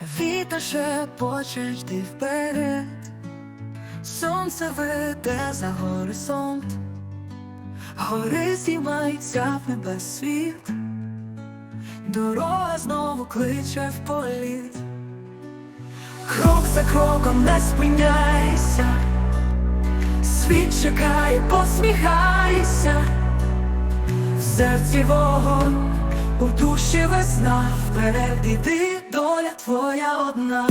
Вітер шепоче, йди вперед, сонце веде за горизонт, гори зіймаються в небес світ, дорога знову кличе в політ, крок за кроком не спиняйся, світ чекає, посміхайся, в серці вогонь, у душі весна, вперед іди, доля твоя одна.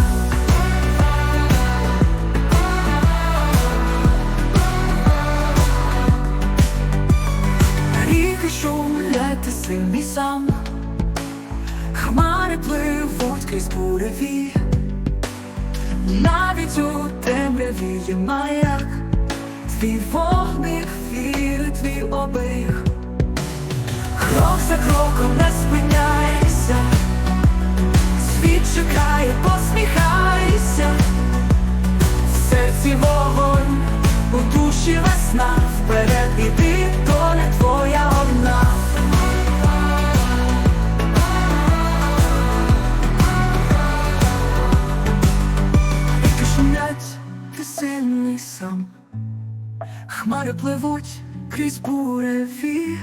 Ріки шумлять, ти сильний сам, хмари пливуть крізь буреві, навіть у темряві є маяк, твій вогник віри, твій оберіг. Крок за кроком не спиняйся, чекає, посміхайся, в серці вогонь, у душі весна, вперед іди, доля твоя одна. Ти сильний сам, хмари пливуть крізь буреві.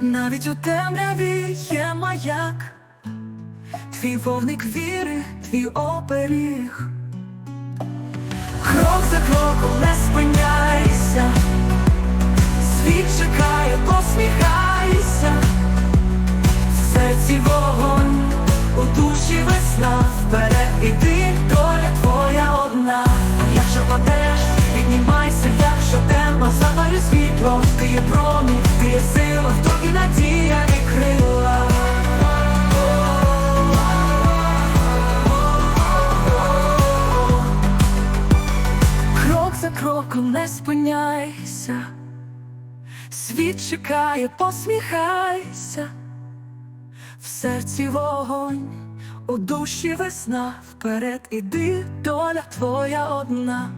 Навіть у темряві є маяк, твій вогник віри, твій оберіг. Крок за кроком не спиняйся, світ чекає, посміхайся, в серці вогонь, у душі весна, вперед іди, доля твоя одна. Якщо падеш, піднімайся, якщо темно, запалю світло, ти є промінь, Крок за кроком не спиняйся, світ чекає, посміхайся, в серці вогонь, у душі весна, вперед іди, доля твоя одна.